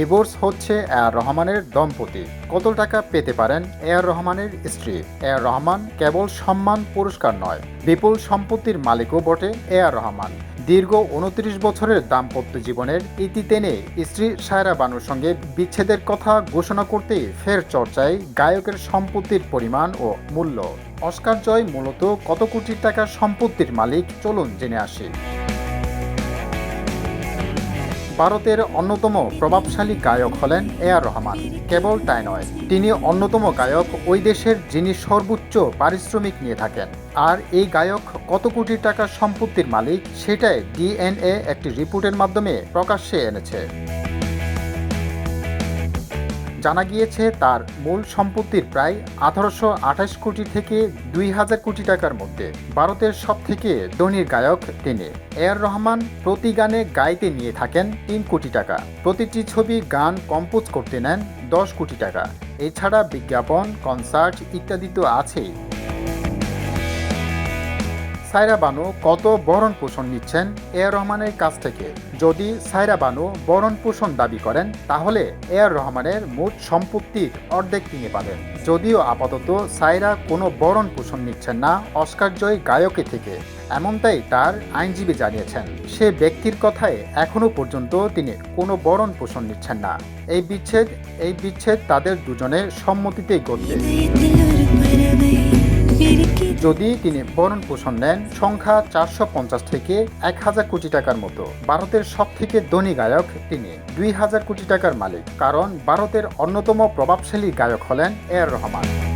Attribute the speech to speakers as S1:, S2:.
S1: Divorce হচ্ছে এ আর রহমানের দম্পতি। কত টাকা পেতে পারেন এ আর রহমানের স্ত্রী। এ আর রহমান কেবল সম্মান পুরস্কার নয়, বিপুল সম্পত্তির মালিকও বটে এ আর রহমান। দীর্ঘ উনত্রিশ বছরের দাম্পত্য জীবনের ইতি টেনে স্ত্রী সায়রা বানুর সঙ্গে বিচ্ছেদের কথা ঘোষণা করতেই ফের চর্চায় গায়কের সম্পত্তির পরিমাণ ও মূল্য। অস্কার জয় মূলত কত কোটি টাকার সম্পত্তির মালিক চলুন জেনে আসি। ভারতের অন্যতম প্রভাবশালী গায়ক হলেন এ আর রহমান। কেবল তাই নয়, তিনি অন্যতম গায়ক ওই দেশের যিনি সর্বোচ্চ পারিশ্রমিক নিয়ে থাকেন। আর এই গায়ক কত কোটি টাকা সম্পত্তির মালিক, সেটাই ডিএনএ একটি রিপোর্টের মাধ্যমে প্রকাশ্যে এনেছে। জানা গিয়েছে তার মূল সম্পত্তির প্রায় আঠারোশো আঠাশ কোটি থেকে দুই হাজার কোটি টাকার মধ্যে। ভারতের সব থেকে ধনীর গায়ক তিনি। এ আর রহমান প্রতি গানে গাইতে নিয়ে থাকেন তিন কোটি টাকা। প্রতিটি ছবি গান কম্পোজ করতে নেন দশ কোটি টাকা। এছাড়া বিজ্ঞাপন, কনসার্ট ইত্যাদি তো আছেই। সায়রা বানু কত বরণ পোষণ নিচ্ছেন এ রহমানের কাছ থেকে? যদি সায়রা বানু বরণ পোষণ দাবি করেন, তাহলে এ আর রহমানের মোট সম্পত্তির অর্ধেক নিয়ে পাবেন। যদিও আপাতত সায়রা কোনো বরণ পোষণ নিচ্ছেন না অস্কার জয়ী গায়কে থেকে। এমনটাই তার আইনজীবী জানিয়েছেন। সে ব্যক্তির কথায় এখনও পর্যন্ত তিনি কোনো বরণ পোষণ নিচ্ছেন না। এই বিচ্ছেদ এই বিচ্ছেদ তাদের দুজনের সম্মতিতেই ঘটবে। যদি তিনি ভরণ পোষণ নেন, সংখ্যা চারশো পঞ্চাশ থেকে এক হাজার কোটি টাকার মতো। ভারতের সব থেকে ধনী গায়ক তিনি। দুই হাজার কোটি টাকার মালিক, কারণ ভারতের অন্যতম প্রভাবশালী গায়ক হলেন এ আর রহমান।